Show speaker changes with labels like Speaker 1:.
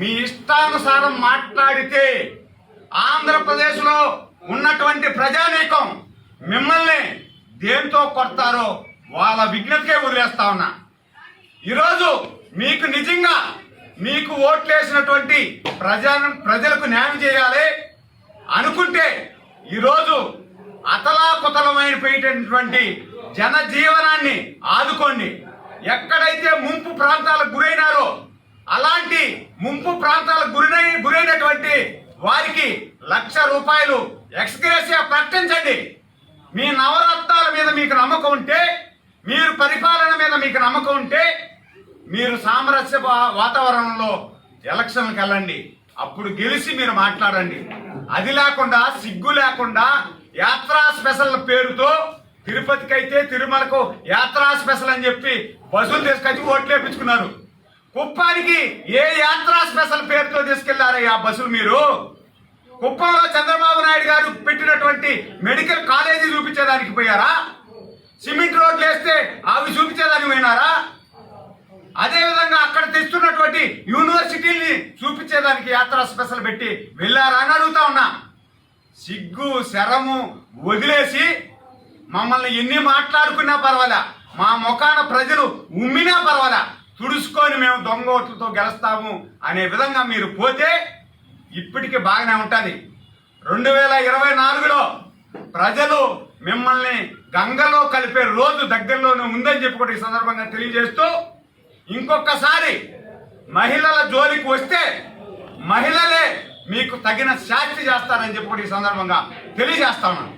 Speaker 1: మీ ఇష్టానుసారం మాట్లాడితే ఆంధ్రప్రదేశ్లో ఉన్నటువంటి ప్రజానీకం మిమ్మల్ని దేంతో కొడతారో వాళ్ళ విజ్ఞతకే వదిలేస్తా ఉన్నా. ఈరోజు మీకు నిజంగా మీకు ఓట్లేసినటువంటి ప్రజా ప్రజలకు న్యాయం చేయాలి అనుకుంటే ఈరోజు అతలాకుతలమైపోయేటటువంటి జనజీవనాన్ని ఆదుకోండి. ఎక్కడైతే ముంపు ప్రాంతాలకు గురైనారో అలాంటి ముంపు ప్రాంతాలకు గురైన గురైనటువంటి వారికి లక్ష రూపాయలు ఎక్స్గ్రేసియా ప్రకటించండి. మీ నవరత్నాల మీద మీకు నమ్మకం ఉంటే మీరు పరిపాలన మీద మీకు నమ్మకం ఉంటే మీరు సామరస్య వా- వాతావరణంలో ఎలక్షన్కి వెళ్ళండి. అప్పుడు గెలిచి మీరు మాట్లాడండి. అది లేకుండా సిగ్గు లేకుండా యాత్రా స్పెషల్ పేరుతో తిరుపతికి అయితే తిరుమలకు యాత్రా స్పెషల్ అని చెప్పి బస్సులు తీసుకొచ్చి ఓట్లు వేపించుకున్నారు. కుప్పానికి ఏ యాత్రా స్పెషల్ పేరుతో తీసుకెళ్ళారయ్యా బస్సులు మీరు? కుప్పంలో చంద్రబాబు నాయుడు గారు పెట్టినటువంటి మెడికల్ కాలేజీ చూపించేదానికి పోయారా? సిమెంట్ రోడ్లు వేస్తే అవి చూపించేదానికి పోయినారా? అదే విధంగా అక్కడ తెస్తున్నటువంటి యూనివర్సిటీల్ని చూపించేదానికి యాత్రా స్పెషల్ పెట్టి వెళ్ళారా అని అడుగుతా ఉన్నా. సిగ్గు శరము వదిలేసి మమ్మల్ని ఎన్ని మాట్లాడుకున్నా పర్వాలా. మా ముఖాన ప్రజలు ఉమ్మినా పర్వాలా. తుడుచుకొని మేము దొంగ ఓట్లతో గెలుస్తాము అనే విధంగా మీరు పోతే ఇప్పటికీ బాగానే ఉంటుంది. రెండు వేల ఇరవై నాలుగులో ప్రజలు మిమ్మల్ని గంగలో కలిపే రోజు దగ్గరలోనే ఉందని చెప్పి కూడా ఈ సందర్భంగా తెలియజేస్తూ ఇంకొకసారి మహిళల జోలికి వస్తే మహిళలే మీకు తగిన శాస్తి చేస్తారని చెప్పి కూడా ఈ సందర్భంగా తెలియజేస్తా ఉన్నాను